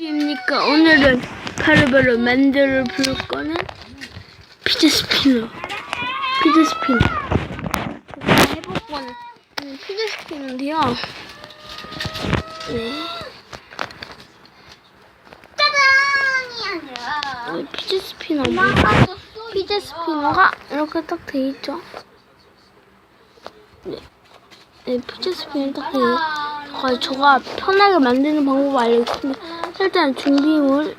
입니까? 오늘은 바로바로 만들어 볼 거는 피자 스피너. 피자 스피너. 해볼 거는 음, 피자 스피너인데요. 네. 짜잔이 아니라 어, 피자 스피너. 피자 스피너가 이렇게 딱 돼 있죠. 네. 네, 피자 스피너 딱돼 있죠. 아, 제가 편하게 만드는 방법 알려드리겠습니다. 일단 준비물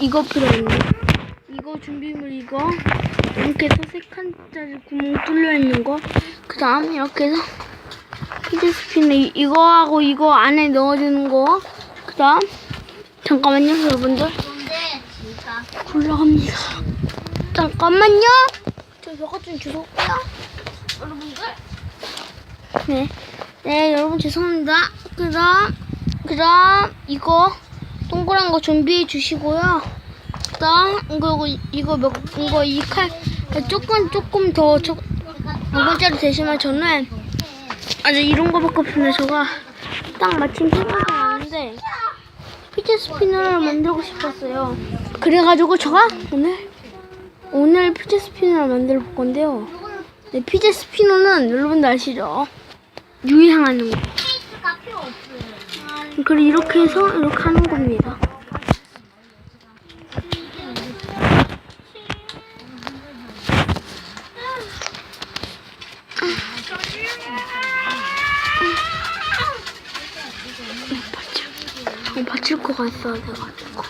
이거 필요합니다. 이거 준비물 이거 이렇게 해서 세 칸짜리 구멍 뚫려 있는 거. 그 다음 이렇게 해서 피자 스피너 이- 이거하고 이거 안에 넣어주는 거. 그 다음 잠깐만요 여러분들 굴러갑니다. 잠깐만요. 저 저거 좀 주워올게요. 여러분들 네. 네, 여러분 죄송합니다. 그 다음, 그 다음 이거 동그란 거 준비해 주시고요. 그다음 이거 이거 몇 이거 이 칼 조금 조금 더 조, 이번짜리 되시면 저는 아주 이런 거밖에 없습니다. 제가 딱 마침 생각이 나는데 피자 스피너를 만들고 싶었어요. 그래가지고 제가 오늘 오늘 피자 스피너를 만들 볼 건데요. 네, 피자 스피너는 여러분들 아시죠? 유행하는 거. 그리고 이렇게 해서 이렇게 하는 겁니다. 어, 받칠 거가 있어야 돼가지고.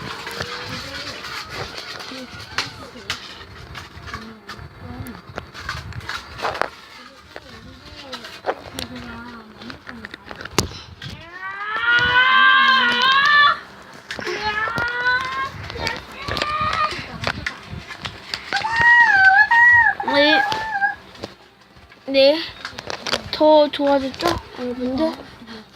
네. 네. 더 좋아졌죠? 여러분들?